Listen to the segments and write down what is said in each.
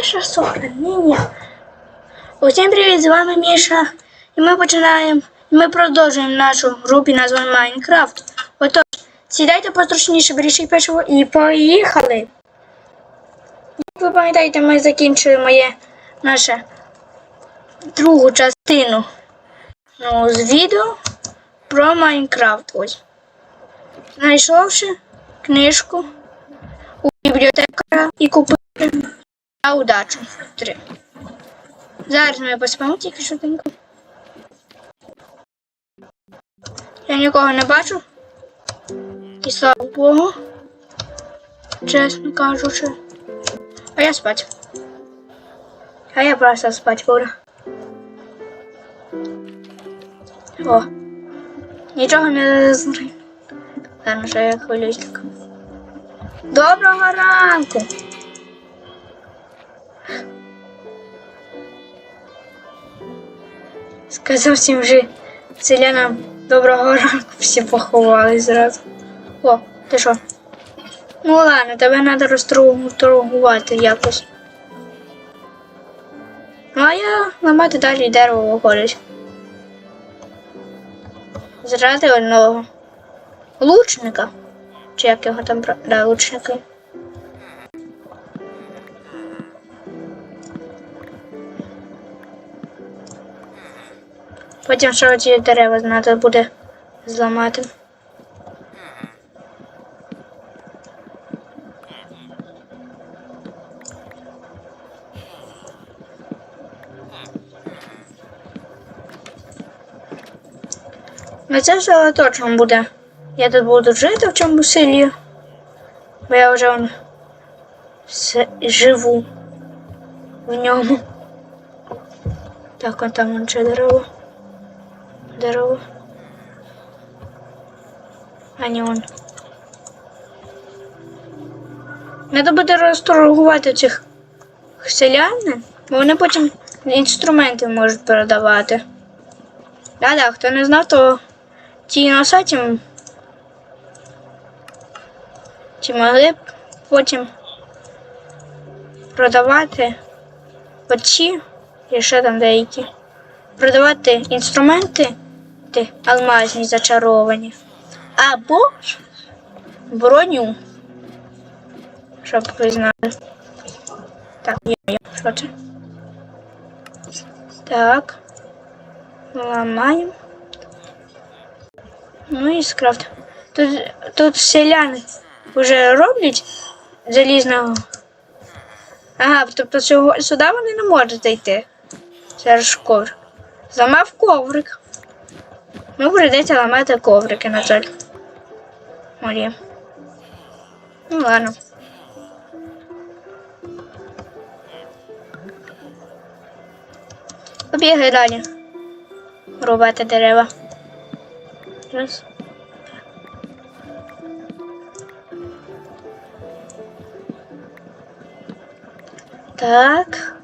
Ще сохранення? Усім привіт, з вами Міша. І ми починаємо. Ми продовжуємо нашу групу під назвою Майнкрафт. Отож, сідайте пострашніше, беріть печиво і поїхали. Як ви пам'ятаєте, ми закінчили моє наше другу частину ну, з відео про Майнкрафт. Ось. Знайшовши книжку у бібліотекара і купити на удачу. Три. Зараз ми поспимо тільки швиденько. Я нікого не бачу. І слава Богу. Чесно кажучи. А я спать. А я просто спать буду. О. Нічого не. Ладно, що я хвилююсь. Доброго ранку! Сказав всім вже селянам доброго ранку, всі поховались зразу. О, ти що? Ну ладно, тебе треба розторгувати якось. Ну а я ламати далі дерево виходить. Зради одного лучника. Чи як його там да, лучники. Потім ще ці дерева треба буде зламати. Ну це все точно буде. Я тут буду жити в цьому селі. Бо я вже вон, с- живу в ньому. Так, а там вон ще дерево. Дерево. А не он. Треба буде розторгувати цих селян, бо вони потім інструменти можуть продавати. Да-да, хто не знав, то ті на чи могли б потім продавати очі і ще там деякі. Продавати інструменти ти, алмазні зачаровані. Або броню. Щоб ви знали. Так, є. Що це? Так. Ламаємо. Ну і скрафт. Тут, тут селяни вже роблять залізного. Ага, тобто сюди вони не можуть зайти. Це ж коврик. Зламав коврик. Ну, прийдеться ламати коврики, на жаль. Морі. Ну ладно. Побігай далі. Рубати дерева. Раз. Так.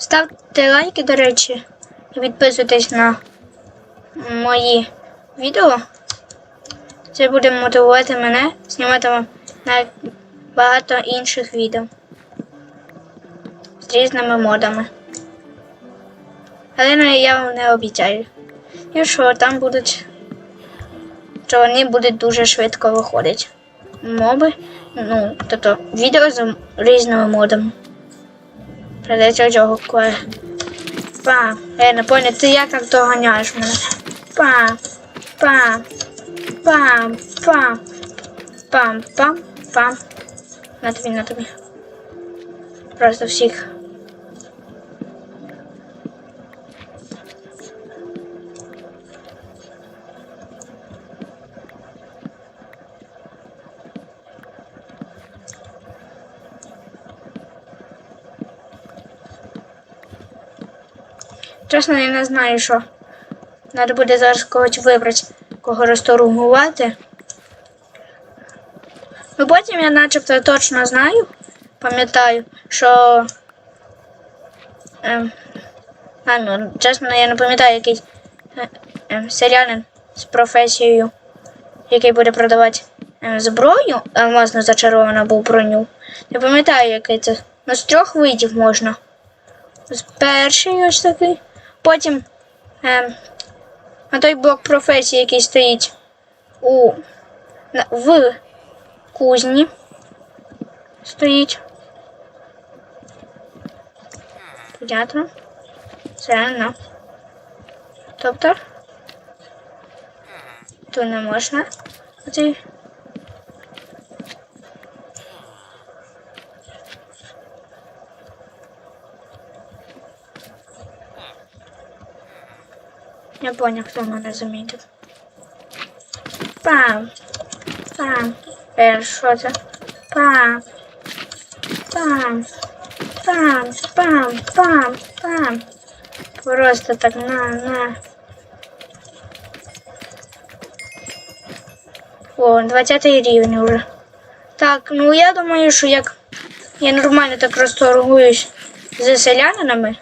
Ставте лайки, до речі, і підписуйтесь на мої відео. Це буде мотивувати мене знімати вам багато інших відео з різними модами. Але я вам не обіцяю. І що там будуть, що вони будуть дуже швидко виходити. Моби, ну, тобто відео з різними модами. Придеться цього кое. Па. Ей, напомню, ти як так доганяєш мене? Пам. Пам. Пам. Пам. Пам. Пам. Пам. На тобі, на тобі. Просто всіх. Чесно, я не знаю, що. Треба буде зараз когось вибрати, кого розторгувати. Ну потім я начебто точно знаю, пам'ятаю, що. Ем, а, ну, чесно, я не пам'ятаю якийсь е, ем, селянин з професією який буде продавати е, зброю, алмазно зачарована був броню. Не пам'ятаю, який це. Ну, з трьох видів можна. З перший ось такий. Потім е, на той блок професії, який стоїть у, на, в кузні. Стоїть. Понятно. Це на. Тобто. Тут не можна. Оцей. Я понял, хто мене замітив. Пам. Пам. Е, що це? Пам. Пам. Пам. Пам. Пам. Пам. Просто так на, на. О, 20 рівень уже. Так, ну я думаю, що як я нормально так розторгуюсь з селянинами,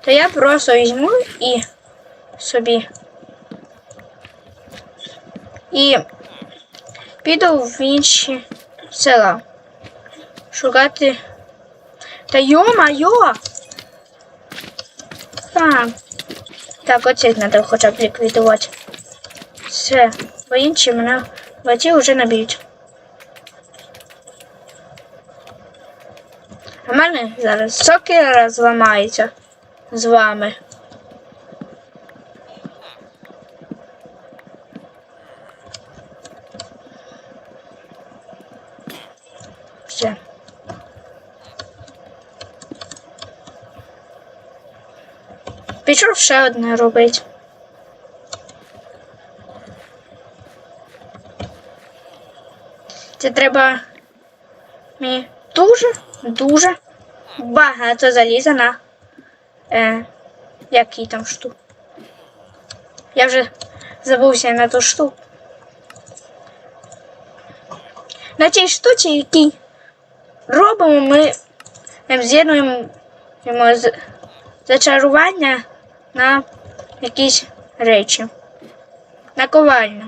то я просто візьму і собі. І піду в інші села. Шукати. Та йо-майо! Так. Так, оцих треба хоча б ліквідувати. Все, бо інші мене баті вже наб'ють. В мене зараз сокира зламається з вами. Все. Пішов ще одне робити. Це треба мені дуже, дуже багато заліза на е, який там штук. Я вже забувся на ту штуку. На тій штуці, якій робимо, ми ем, з'єднуємо зачарування на якісь речі. На ковальню.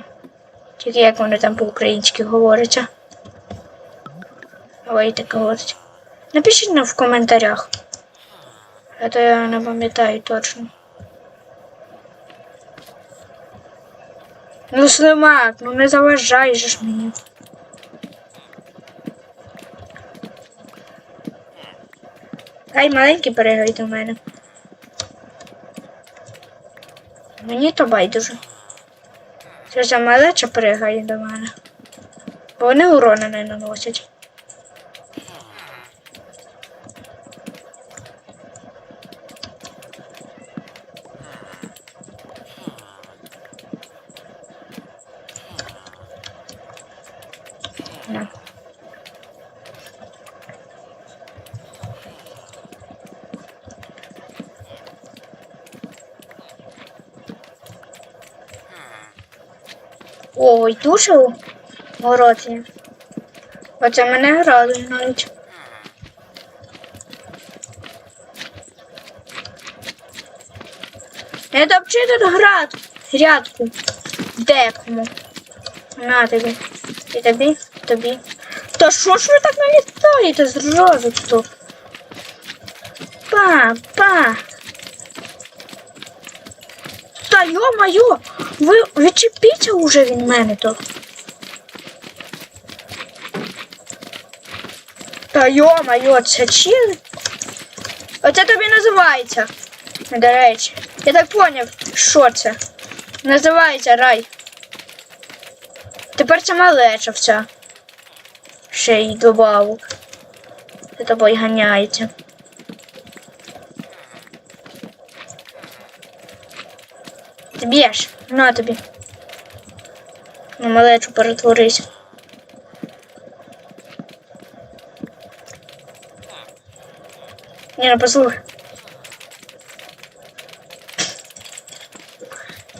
Тільки як вони там по-українськи говоряться. Ой, так говорять. Напишіть нам в коментарях. А то я не пам'ятаю точно. Ну, слимак, ну не заважай ж мені. Хай маленький перегай до мене. Мені то байдуже. Це за малеча перегає до мене. Бо вони урони не наносять. Ой, дуже у городі. Оце мене радує навіть. Не топчи тут град, грядку. Декому. На тобі. І тобі, тобі. Та що ж ви так налітаєте зразу тут? Па, па. Йо-майо, ви відчепіться уже від мене то. Та йо-майо, це чили? Оце тобі називається. До речі, я так поняв, що це. Називається рай. Тепер це малеча вся. Ще й добавок. За тобою ганяється. Б'єш, на тобі. На малечу перетворись. Ні, ну послухай.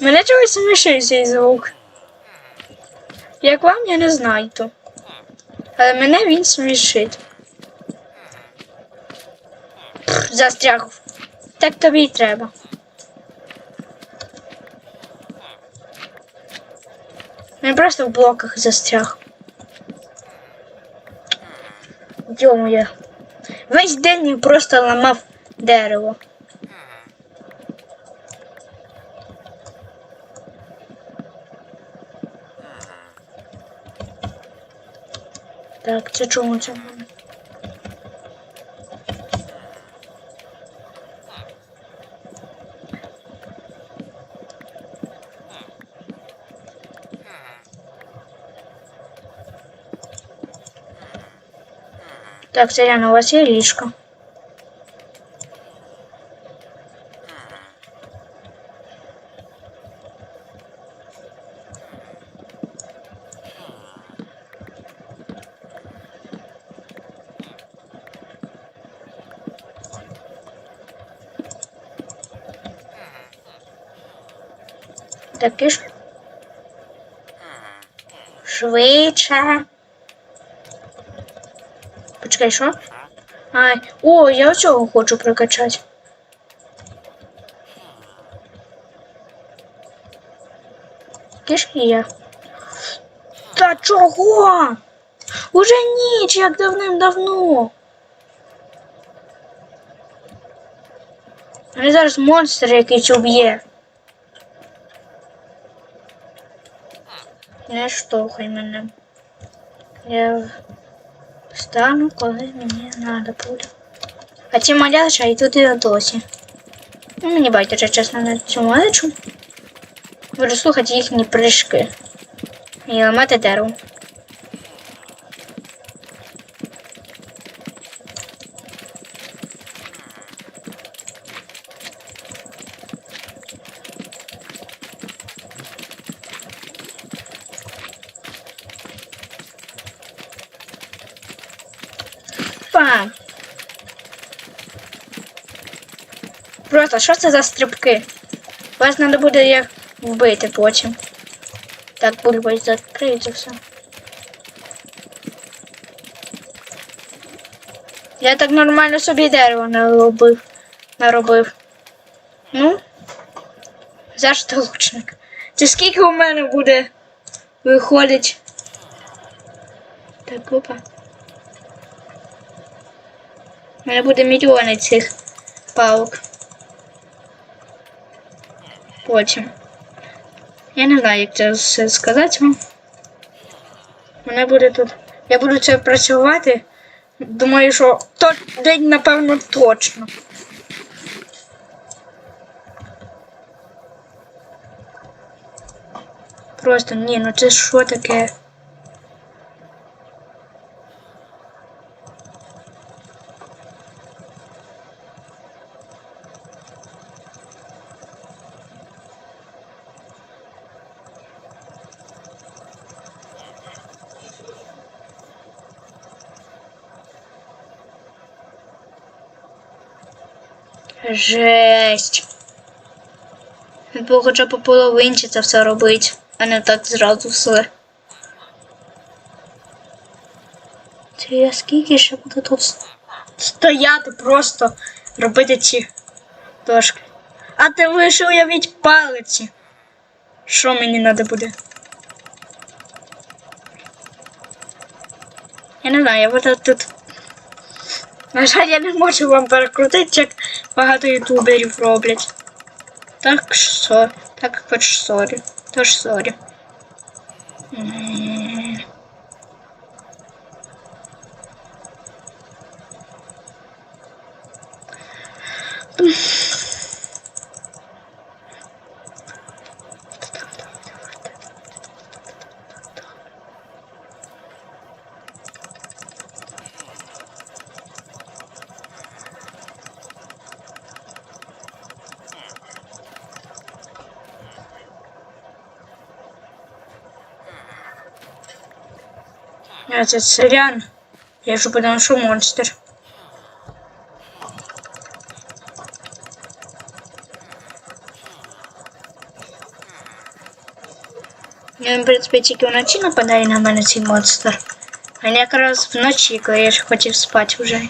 Мене чогось смішить цей звук. Як вам, я не знаю то. Але мене він смішить. Застряг. Так тобі й треба. Просто в блоках застряг. Йо-моє. Весь день він просто ламав дерево. Так, це чому це? Так, Заряна, у вас є ліжко? Так, киш. Швидше. Почекай, що? Ай, о, я цього хочу прокачати. Киш і я. Та чого? Уже ніч, як давним-давно. Мене зараз монстр якийсь уб'є. Не штовхай мене. Я встану, коли мені треба буде. А ці маляча і туди досі. Ну, мені байдуже, чесно, на цю малечу. Буду слухати їхні прыжки. І ламати дерево. Пам! Просто що це за стрибки? Вас треба буде їх вбити потім. Так, бульба закриється все. Я так нормально собі дерево наробив. наробив. Ну, завжди лучник. Це скільки у мене буде виходить? Так, опа. У мене буде мільйони цих палок. Потім. Я не знаю, як це все сказати вам. Мене буде тут. Я буду це працювати. Думаю, що то день, напевно, точно. Просто ні, ну це що таке? Жесть. Бо хоча по половинці це все робить, а не так зразу все. Це я скільки ще буду тут стояти просто робити ці дошки. А ти вийшов уявіть палиці. Що мені треба буде? Я не знаю, я буду тут. На жаль, я не можу вам перекрутити, як багато ютуберів роблять. Так що, так хоч сорі. Тож сорі. М. Це селян. Я ж подумав, що монстр. Він, в принципі, тільки вночі нападає на мене цей монстр. А не якраз вночі, коли я ж хотів спати вже.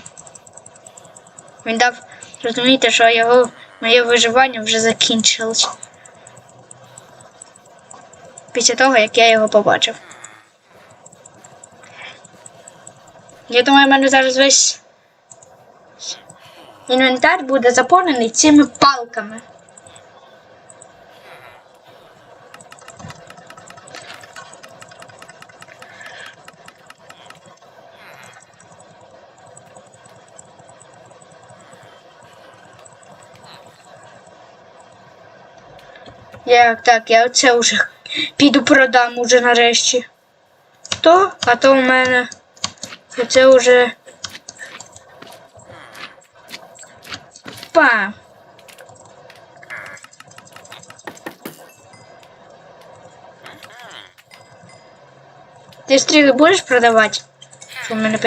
Він дав розуміти, що його моє виживання вже закінчилось. після того, як я його побачив. Я думаю, в мене зараз весь інвентар буде заповнений цими палками. Як так, я оце вже піду продам уже нарешті. То, а то у мене це вже. Па. Ти стріли будеш продавати? Що в мене?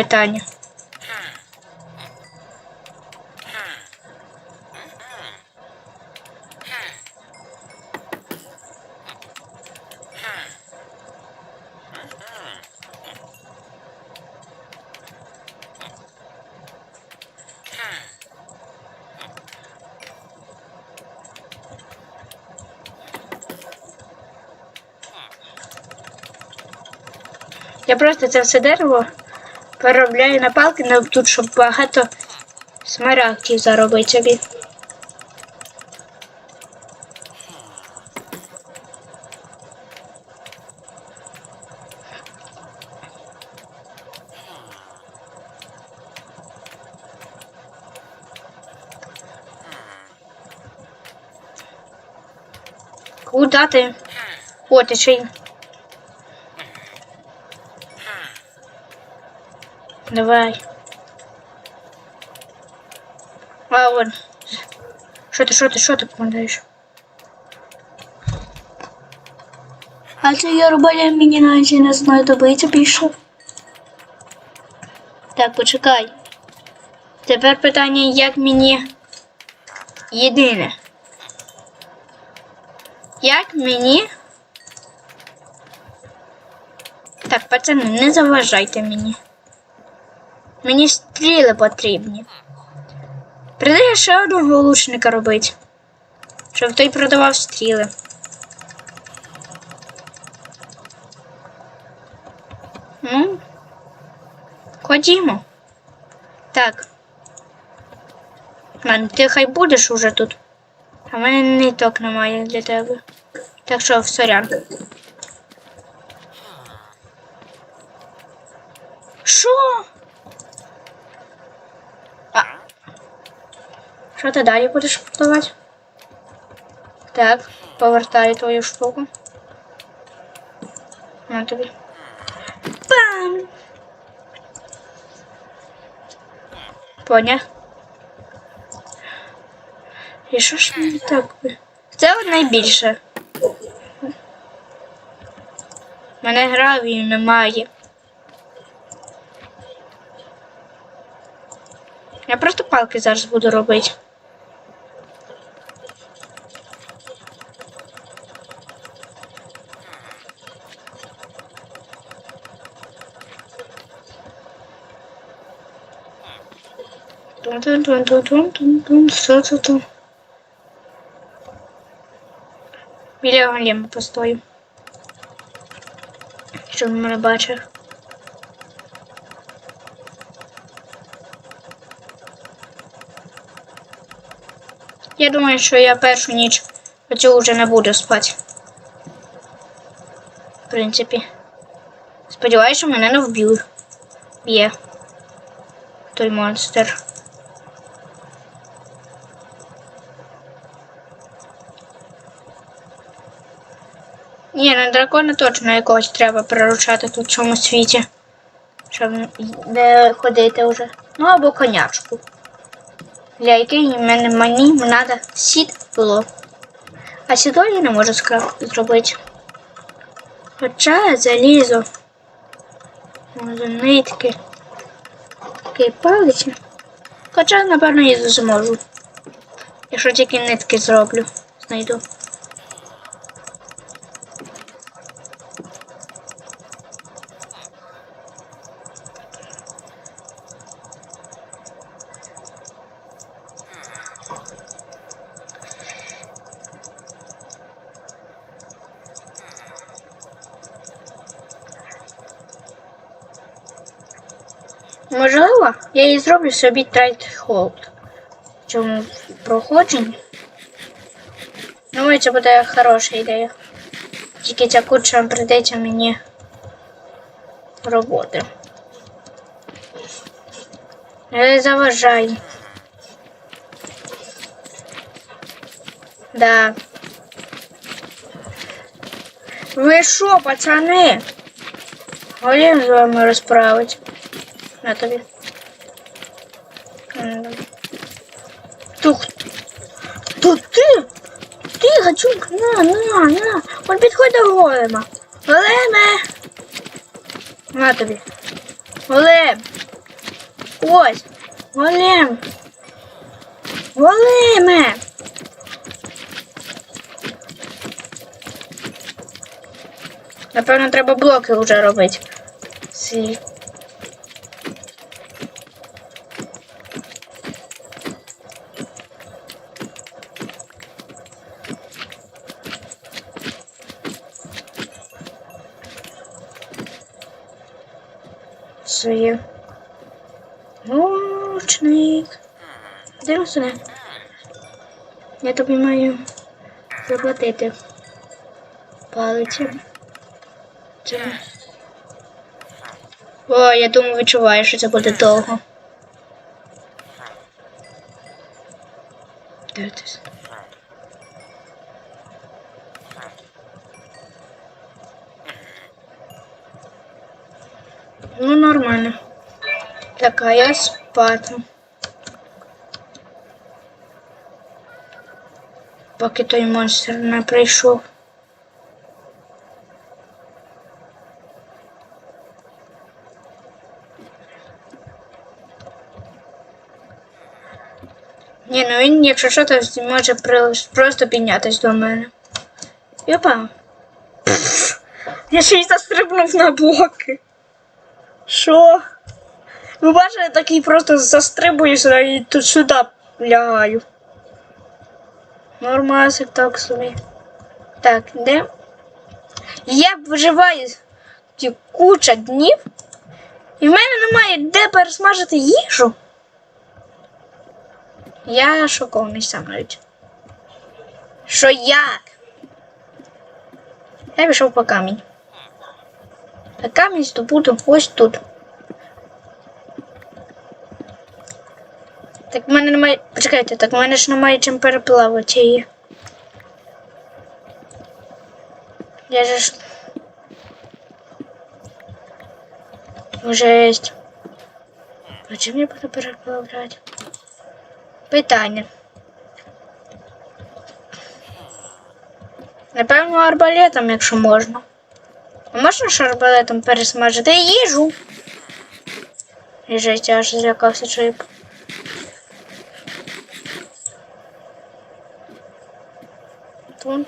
Я просто це все дерево переробляю на палки, на тут, щоб багато смарагдів заробити собі. Куда ти? О, ти ще Давай. А, вон. Що ти, що ти, що ти помагаєш? А це я робила мені навіть не знаю, добиться більше. Так, почекай. Тепер питання, як мені єдине. Як мені. Так, пацани, не заважайте мені. Мені стріли потрібні. Придає ще одного лучника робити. Щоб той продавав стріли. Ну, ходімо. Так. Ладно, ти хай будеш уже тут. А в мене ниток немає для тебе. Так що, сорян. Що? Що ти далі будеш продавати? Так, повертаю твою штуку. На тобі. Бам! Поня. І що ж мені так? би? Це найбільше. Мене гравію немає. Я просто палки зараз буду робити. Що це там? Біля голема постою. Щоб мене бачив. Я думаю, що я першу ніч оцю вже не буду спати. В принципі. Сподіваюся, мене не вб'ють. Б'є. Той монстр. Ні, на дракона точно якогось треба приручати тут в цьому світі. Щоб не ходити вже. Ну або конячку. Для якої в мене мені треба сідло. А сідло я не можу скраф зробити. Хоча залізо. Може нитки. Такі палиці. Хоча, напевно, і зможу. Якщо тільки нитки зроблю, знайду. Її зроблю собі трайт холд. В цьому проходженні. Думаю, це буде хороша ідея. Тільки ця куча прийдеться мені роботи. Не заважай. Да. Ви що, пацани? Голім з вами розправить. На тобі. М, Тух. Тут ти? Ти, гачук, на, на, на. Он підходь до голема. Големе. На тобі. Голем. Ось. Голем. Големе. Напевно, треба блоки вже робити. Слід. Своє. Лучник. Сюди? Я тобі маю заплатити. Палицю. Це. О, я думаю, відчуваю, що це буде довго. Дивитись. Ну, нормально. Так, а я спати. Поки той монстр не прийшов. Ні, ну він, якщо що, то може просто піднятись до мене. Йопа. Я ще й застрибнув на блоки. Що? Ви бачите, такий просто застрибую сюди і тут сюди лягаю. Нормасик так собі. Так, де? Я виживаю ті куча днів, і в мене немає де пересмажити їжу. Я шокований сам навіть. Що як? Я пішов по камінь. А камінь здобуду ось тут. Так в мене немає. Почекайте, так в мене ж немає чим переплавати її. Я же. Жесть. А чим я буду переплавляти? Питання. Напевно, арбалетом, якщо можна. А можна ж арбалетом пересмажити їжу? І жесть, я аж злякався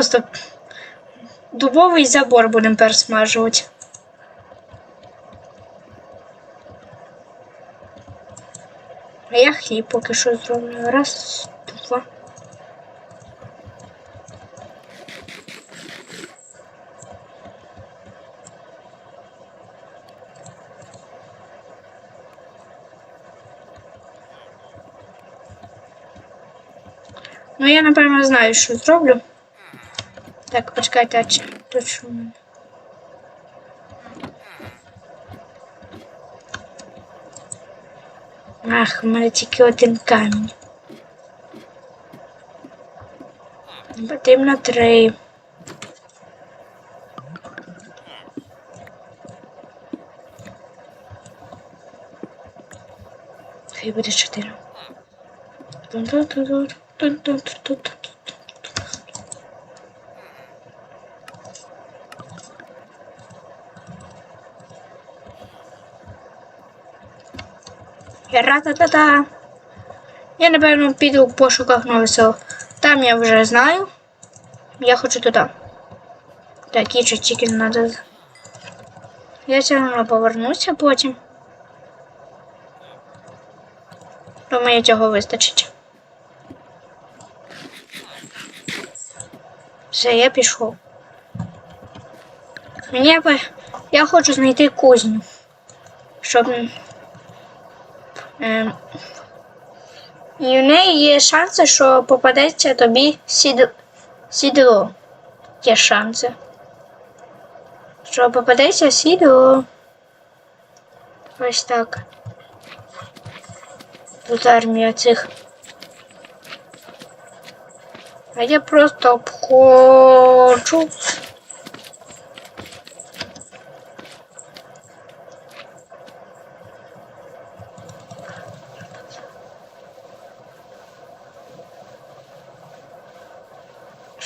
Просто дубовий забор будемо пересмажувати. А я хліб поки що зроблю. Раз, два. Ну, я, напевно, знаю, що зроблю. Так, почекайте, а чи тут в мене? Ах, у мене тільки один камінь. Потрібно три. Хай буде чотири. Тун-тун-тун-тун, тун-тун-тун-тун-тун. Ра-та-та-та. Я, напевно, піду в пошуках нового село. Там я вже знаю. Я хочу туди. Так, і тільки треба. Я все одно повернуся потім. Думаю, цього вистачить. Все, я пішов. Мені. Я хочу знайти кузню. Щоб. Ем, і в неї є шанси, що попадеться тобі сід... сідло. Є шанси. Що попадеться сідло. Ось так. Тут армія цих. А я просто обходжу.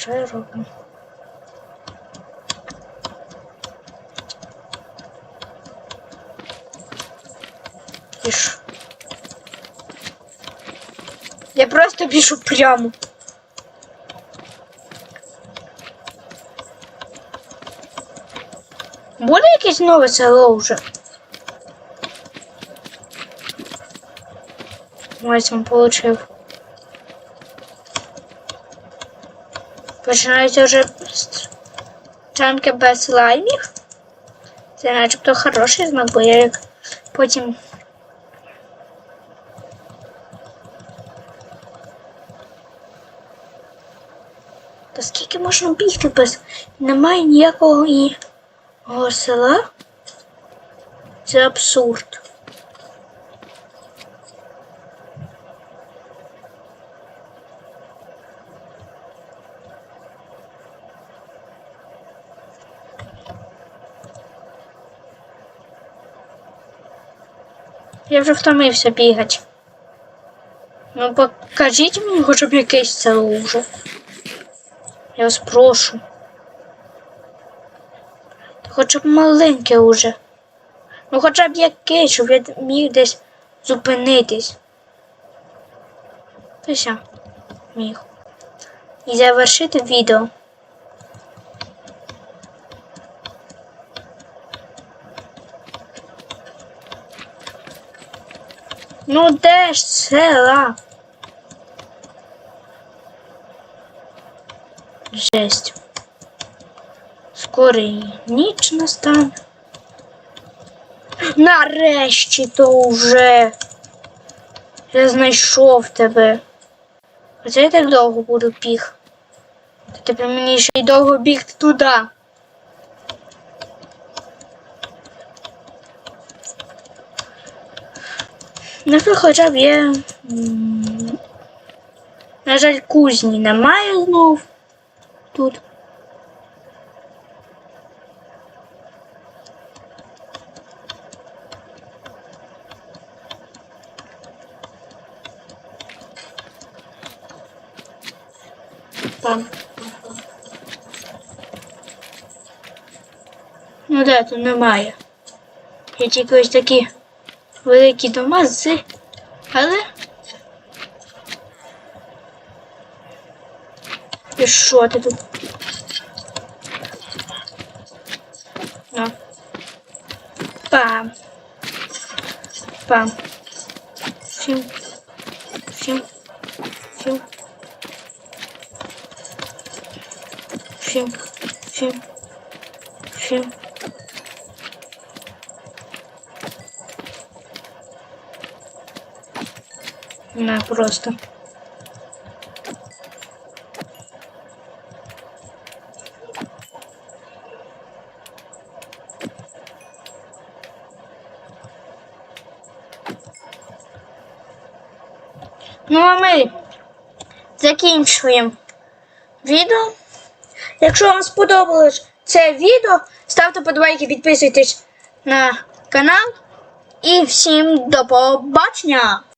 Що я роблю? Пишу. Я просто пишу прямо. Буде якесь нове село вже? Ось він получив. Починається вже чанки без слаймів. Це начебто хороший знак, бо я як потім. Та скільки можна бігти без немає ніякого і села? Це абсурд. Вже втомився бігати. Ну покажіть мені хоча б якесь село вже. Я вас прошу. Хоча б маленьке уже. Ну хоча б якесь, щоб я міг десь зупинитись. Все, міг. І завершити відео. Ну де ж села? Жесть. Скоро і ніч настане. Нарешті то вже я знайшов тебе. Оце я так довго буду біг. Та тепер мені ще й довго бігти туди. Ну, то хоча б є. На жаль, кузні немає знов тут. Там. Ну да, тут немає. Є тільки ось такі великі дома з. Але. І що ти тут? На. Пам. Пам. Фім. Фім. Фім. Фім. Просто. Ну, а ми закінчуємо відео. Якщо вам сподобалось це відео, ставте подобайки, підписуйтесь на канал. І всім до побачення!